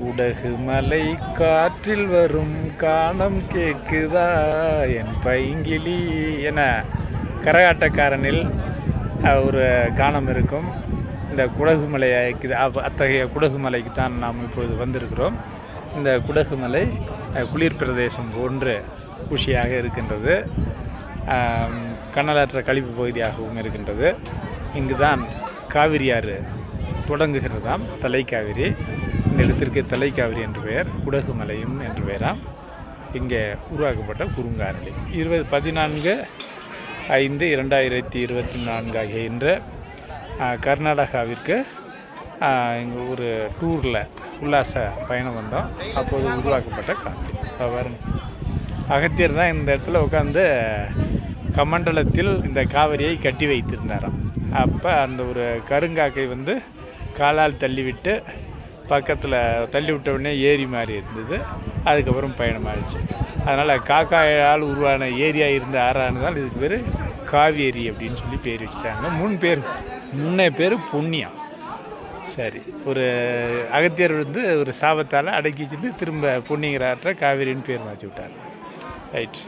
குடகு மலை காற்றில் வரும் காணம் கேட்குதா? என் பைங்கிலி என கரகாட்டக்காரனில் ஒரு கானம் இருக்கும். இந்த குடகு மலை அத்தகைய குடகு மலைக்கு தான் நாம் இப்பொழுது வந்திருக்கிறோம். இந்த குடகு மலை குளிர் பிரதேசம் போன்று குஷியாக இருக்கின்றது. கண்ணலாற்ற கழிப்பு பகுதியாகவும் இருக்கின்றது. இங்கு தான் காவிரியாறு தொடங்குகிறதாம். தலைக்காவிரி. இந்த இடத்திற்கு தலைக்காவிரி என்று பெயர் குடகு மலையும் என்று பெயராம். இங்கே உருவாக்கப்பட்ட குறுங்காரணி இருபது பதினான்கு ஐந்து இரண்டாயிரத்தி இருபத்தி நான்கு ஆகிய இன்று கர்நாடகாவிற்கு இங்கே ஒரு டூரில் உல்லாச பயணம் வந்தோம். அப்போது உருவாக்கப்பட்ட காந்தி பாருங்க. அகத்தியர் தான் இந்த இடத்துல உட்காந்து கமண்டலத்தில் இந்த காவிரியை கட்டி வைத்திருந்தாராம். அப்போ அந்த ஒரு கருங்காக்கை வந்து காலால் தள்ளிவிட்டு பக்கத்தில் தள்ளி விட்ட உடனே ஏரி மாதிரி இருந்தது. அதுக்கப்புறம் பயணமாகிடுச்சு அதனால் காக்காயால் உருவான ஏரியா இருந்த ஆறானதால் இதுக்கு பேர் காவேரி அப்படின்னு சொல்லி பேர் வச்சுட்டாங்க. மூணு பேர் முன்னே பேர் புண்ணியம். சரி ஒரு அகத்தியர் வந்து ஒரு சாபத்தால் அடக்கி வச்சுட்டு திரும்ப பொன்னிங்கிற ஆற்ற காவேரின்னு பேர் மாற்றி விட்டார். ரைட்